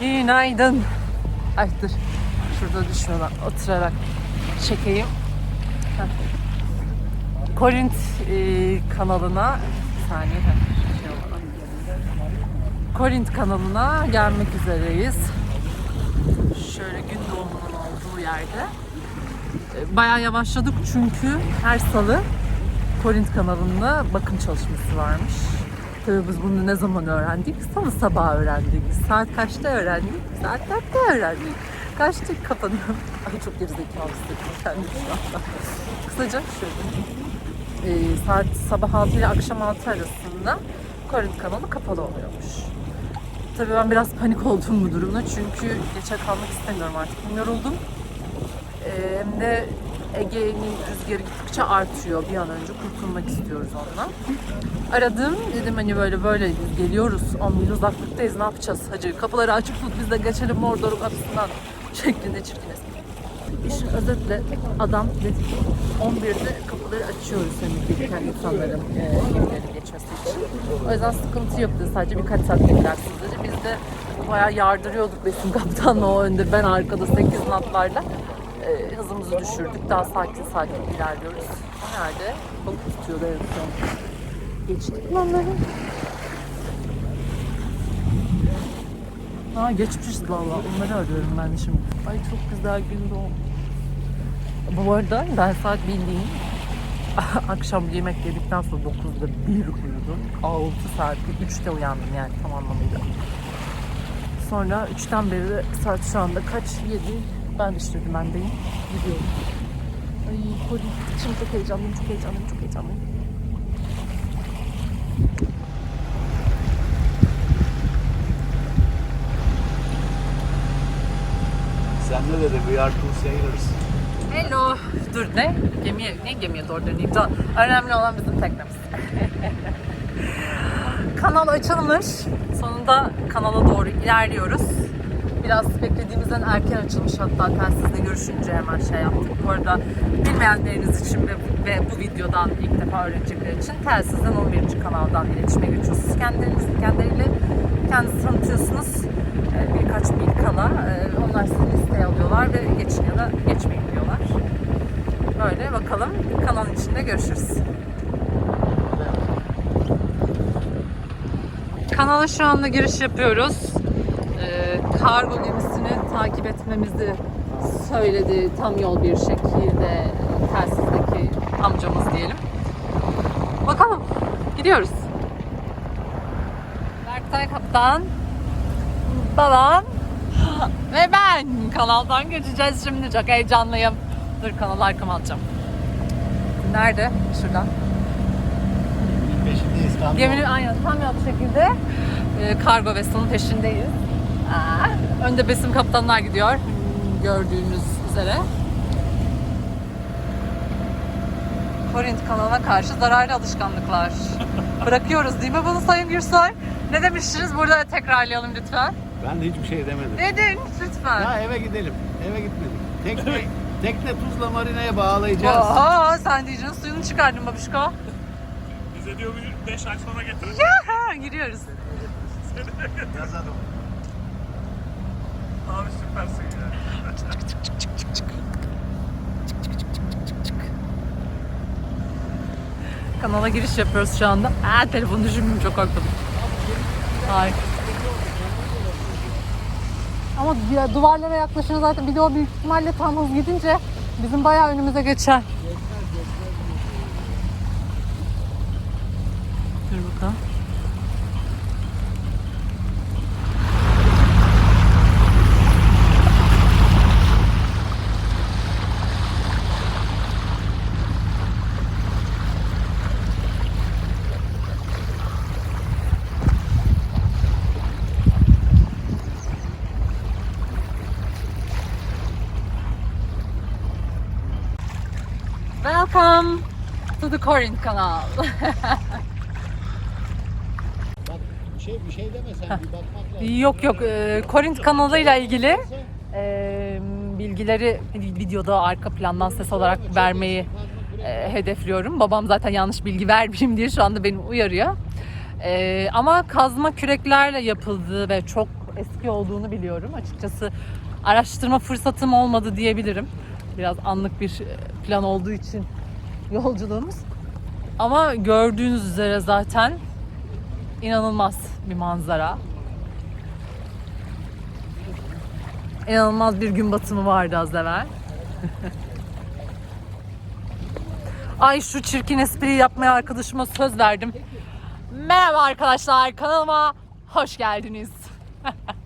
Günaydın. Ay dur. Şurada düşmeden oturarak çekeyim. Korint e, kanalına bir saniye. şey. Korint kanalına gelmek üzereyiz. Şöyle gün doğumunun olduğu yerde. E, Bayağı yavaşladık çünkü her salı Korint kanalında bakım çalışması varmış. Tabii biz bunu ne zaman öğrendik? Salı sabahı öğrendik. Saat kaçta öğrendik? Saat 4'te öğrendik. Kaçta kapanıyor? Ay çok gerizekalı hissettim kendimi şu anda. Kısaca şöyle. Ee, saat sabah 6 ile akşam 6 arasında Korint kanalı kapalı oluyormuş. Tabii ben biraz panik oldum bu durumda çünkü geçe kalmak istemiyorum artık. Yoruldum ee, hem de Ege'nin rüzgarı gittikçe artıyor. Bir an önce kurtulmak istiyoruz ondan. Aradım. Dedim hani böyle böyle geliyoruz. 10 mil uzaklıktayız. Ne yapacağız? Hacı kapıları açık tut biz de geçelim Mordor'un kapısından. Şeklinde çirkin İşin özetle adam dedi ki 11'de kapıları açıyoruz hani gelirken insanların e, gemileri geçmesi için. O yüzden sıkıntı yoktu. Sadece birkaç saat beklersiniz dedi. Biz de bayağı yardırıyorduk Besim Kaptan'la o önde. Ben arkada 8 natlarla e, hızımızı düşürdük. Daha sakin sakin ilerliyoruz. Nerede? Balık tutuyordu en son. Geçtik mi onları? Ha geçmişiz valla. Onları arıyorum ben şimdi. Ay çok güzel gün doğum. Bu arada ben saat bildiğin akşam yemek yedikten sonra 9'da bir uyudum. 6 saat, 3'te uyandım yani tam anlamıyla. Sonra 3'ten beri saat şu anda kaç? 7. Ben de işte dümendeyim. Gidiyorum. Ay polis. Şimdi çok heyecanlıyım, çok heyecanlıyım, çok heyecanlıyım. Sen ne dedin? We are two sailors. Hello. Dur ne? Gemiye, ne gemiye doğru döneyim? Önemli olan bizim teknemiz. Kanal açılmış. Sonunda kanala doğru ilerliyoruz. Biraz beklediğimizden erken açılmış hatta telsizle görüşünce hemen şey yaptık. Bu arada bilmeyenleriniz için ve, ve bu videodan ilk defa öğrenecekler için telsizden 11. kanaldan iletişime geçiyorsunuz. Kendiniz, kendileriyle kendinizi tanıtıyorsunuz. Ee, Birkaç mil kala e, onlar sizi listeye alıyorlar ve geçin ya da geçmeyin diyorlar. Böyle bakalım kanalın içinde görüşürüz. Kanala şu anda giriş yapıyoruz. Kargo gemisini takip etmemizi söyledi tam yol bir şekilde telsizdeki amcamız diyelim. Bakalım gidiyoruz. Berktay Kaptan, babam ve ben kanaldan geçeceğiz şimdi. Çok heyecanlıyım. Dur kanalı arkama alacağım. Nerede? Şuradan. Peşindeyiz tam. Geminin aynen tam yol şekilde e, kargo vessel'ın peşindeyiz. Aa, önde besim kaptanlar gidiyor. Gördüğünüz üzere. Korint kanalına karşı zararlı alışkanlıklar. Bırakıyoruz değil mi bunu Sayın Gürsoy? Ne demiştiniz? Burada tekrarlayalım lütfen. Ben de hiçbir şey demedim. Dedin lütfen. Ya eve gidelim. Eve gitmedik. Tekne, tekne Tuzla Marina'ya bağlayacağız. Oho sen diyeceğin suyunu çıkardın babişko. Bize diyor 5 ay sonra getirin. Ha, giriyoruz. Yazalım. Abi süpersin ya. Kanala giriş yapıyoruz şu anda. Aa telefonu düşündüm çok korktum. Ay. Ama ya, duvarlara yaklaşınca zaten bir de o büyük ihtimalle tam hız gidince bizim bayağı önümüze geçer. Dur bakalım. Corinth kanal. Bak bir şey bir şey deme sen bir bakmak lazım. yok yok e, Corinth kanalıyla ilgili e, bilgileri videoda arka plandan ses olarak vermeyi e, hedefliyorum. Babam zaten yanlış bilgi vermeyeyim diye şu anda beni uyarıyor. E, ama kazma küreklerle yapıldığı ve çok eski olduğunu biliyorum. Açıkçası araştırma fırsatım olmadı diyebilirim. Biraz anlık bir e, plan olduğu için yolculuğumuz. Ama gördüğünüz üzere zaten inanılmaz bir manzara. İnanılmaz bir gün batımı vardı az evvel. Ay şu çirkin espriyi yapmaya arkadaşıma söz verdim. Merhaba arkadaşlar kanalıma hoş geldiniz.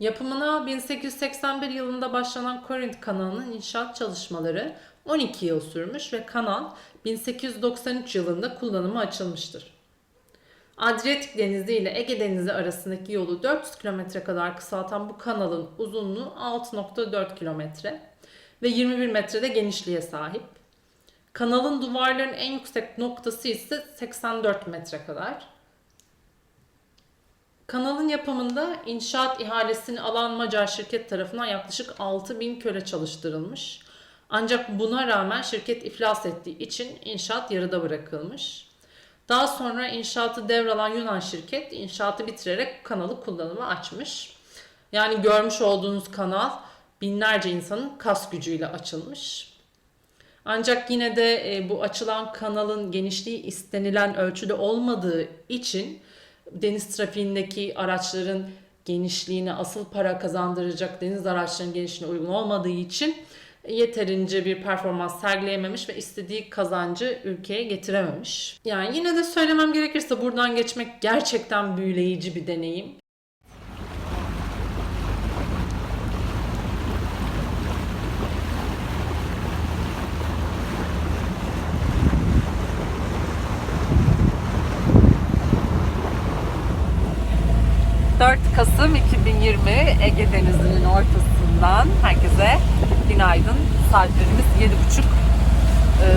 Yapımına 1881 yılında başlanan Korint kanalının inşaat çalışmaları 12 yıl sürmüş ve kanal 1893 yılında kullanıma açılmıştır. Adriyatik Denizi ile Ege Denizi arasındaki yolu 400 kilometre kadar kısaltan bu kanalın uzunluğu 6.4 kilometre ve 21 metrede genişliğe sahip. Kanalın duvarların en yüksek noktası ise 84 metre kadar. Kanalın yapımında inşaat ihalesini alan Macar şirket tarafından yaklaşık 6000 köle çalıştırılmış. Ancak buna rağmen şirket iflas ettiği için inşaat yarıda bırakılmış. Daha sonra inşaatı devralan Yunan şirket inşaatı bitirerek kanalı kullanıma açmış. Yani görmüş olduğunuz kanal binlerce insanın kas gücüyle açılmış. Ancak yine de e, bu açılan kanalın genişliği istenilen ölçüde olmadığı için deniz trafiğindeki araçların genişliğine asıl para kazandıracak deniz araçlarının genişliğine uygun olmadığı için yeterince bir performans sergileyememiş ve istediği kazancı ülkeye getirememiş. Yani yine de söylemem gerekirse buradan geçmek gerçekten büyüleyici bir deneyim. ...4 Kasım 2020 Ege Denizi'nin ortasından herkese günaydın. Saatlerimiz 7.30. Ee,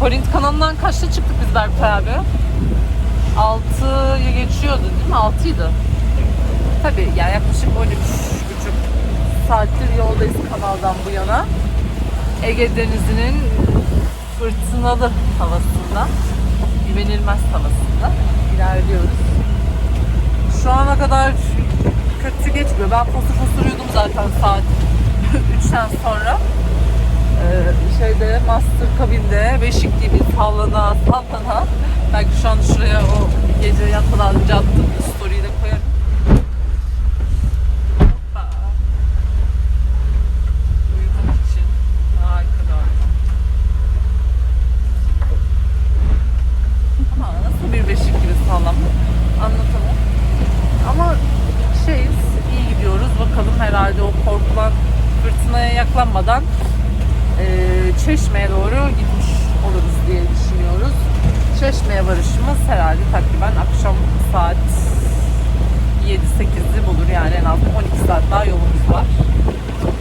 Korint kanalından kaçta çıktık biz Berkay abi? 6'yı geçiyordu değil mi? 6'ydı. Tabii yani yaklaşık 13.5 saattir yoldayız kanaldan bu yana. Ege Denizi'nin fırtınalı havasında, güvenilmez havasında ilerliyoruz. Şu ana kadar kötü geçmiyor. Ben fosur fosur uyudum zaten saat 3'ten sonra. Ee, şeyde master kabinde beşik gibi sallana sallana belki şu an şuraya o gece yatmadan önce attığım bir story'i de koyarım. Hoppa. Uyumak için harika bir ortam. Ama nasıl bir beşik gibi sallanmak anlatamam. Ama şeyiz, iyi gidiyoruz. Bakalım herhalde o korkulan fırtınaya yaklanmadan eee, Çeşme'ye doğru gitmiş oluruz diye düşünüyoruz. Çeşme'ye varışımız herhalde takriben akşam saat 7-8'i bulur yani en az 12 saat daha yolumuz var.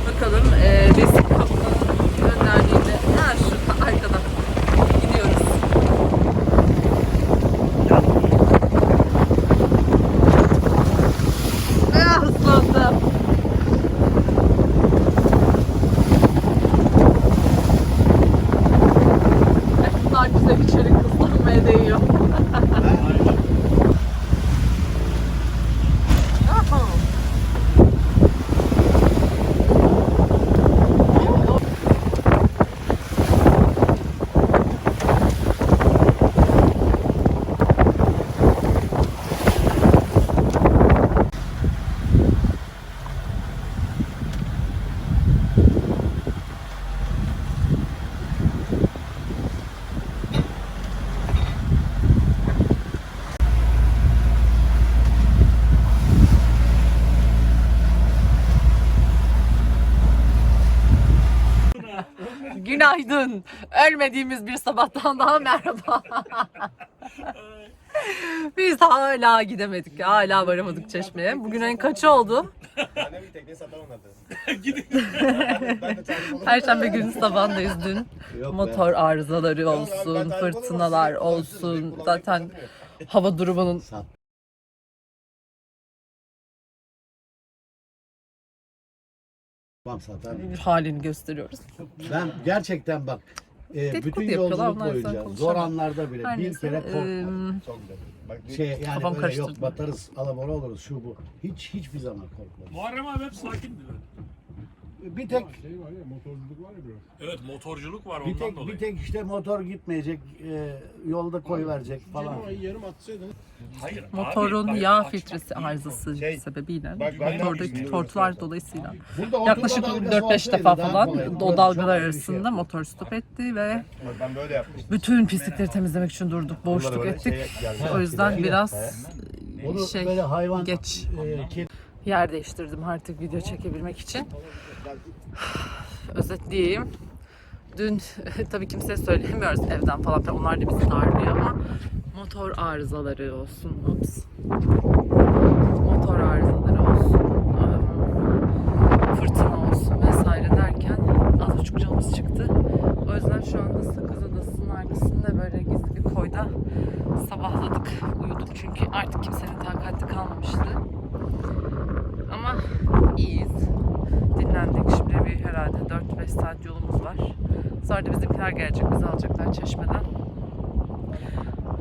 Bakalım eee Resim Kapı'nın gönderdiğinde ha şurada arkada Günaydın. Ölmediğimiz bir sabahtan daha merhaba. Biz hala gidemedik. Hala varamadık çeşmeye. Bugün en kaçı oldu? Annem bir tekneyi olurum. Perşembe günü sabahındayız dün. Motor arızaları olsun, fırtınalar olsun. Zaten hava durumunun Tamam satar. halini gösteriyoruz. Ben gerçekten bak e, Dedikodu bütün yapıyorlar, yolculuk onlar boyunca zor anlarda bile Her bir neyse, kere eee, korkmadım. Çok güzel. Bak Şey yani Kafam böyle karıştırdı. yok batarız alabora oluruz şu bu. Hiç hiçbir zaman korkmadım. Muharrem abi hep sakindi. Bir tek Şey var ya motorculuk var ya biraz. Evet motorculuk var bir ondan tek dolayı. bir tek işte motor gitmeyecek, e, yolda koy verecek falan. Cema'yı yarım atsaydın. Hayır, Motorun abi, bak, yağ açmak filtresi değil arızası Şey, sebebiyle bak ben de motordaki yapmıştım, tortular dolayısıyla Burada yaklaşık dalgası 4-5 olsaydı defa daha falan o dalgalar ayrı bir arasında şey. motor stop etti ve Bak ben böyle yapmıştım. bütün pislikleri temizlemek için durduk, boşluk Bunları böyle ettik. geldi. O yüzden biraz e, Onu şey böyle hayvan geç e, kedi yer değiştirdim artık video çekebilmek için. Özetleyeyim. Dün tabii kimseye söyleyemiyoruz evden falan. Onlar da bizi darlıyor ama motor arızaları olsun. Ops. Motor arızaları olsun. ım, Fırtına olsun vesaire derken az buçuk canımız çıktı. O yüzden şu anda Sakız Adası'nın arkasında böyle gizli bir koyda sabahladık, uyuduk çünkü artık kimsenin takati kalmamıştı. Ama iyiyiz. Dinlendik. Şimdi bir herhalde 4-5 saat yolumuz var. Sonra da bizimkiler gelecek. Bizi alacaklar çeşmeden.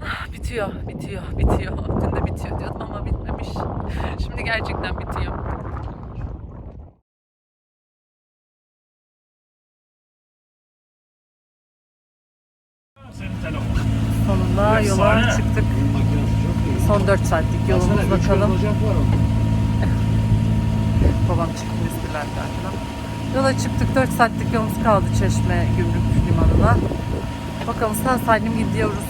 Ah, bitiyor, bitiyor, bitiyor. Dün de bitiyor diyordum ama bitmemiş. Şimdi gerçekten bitiyor. Sonunda yola çıktık. Son 4 saatlik yolumuz bakalım. Babam çıktı esprilerdi arkadan. Yola çıktık. 4 saatlik yolumuz kaldı Çeşme Gümrük Limanı'na. Bakalım sağ salim gidiyoruz.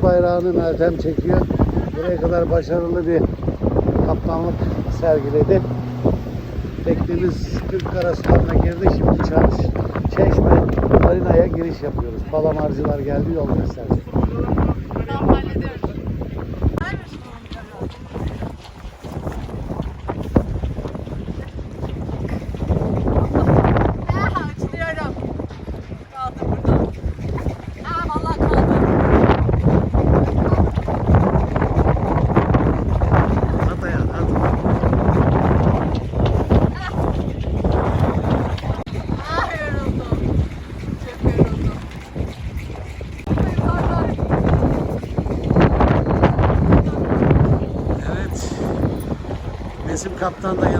Türk bayrağını Meltem çekiyor. Buraya kadar başarılı bir kaptanlık sergiledi. Teknemiz Türk karasularına girdi. Şimdi çarş, Çeşme Marina'ya giriş yapıyoruz. Palamarcılar geldi yol gösterecek. Tamam hallediyoruz. Kaptan da yanaşıyor bizi bordolayacak.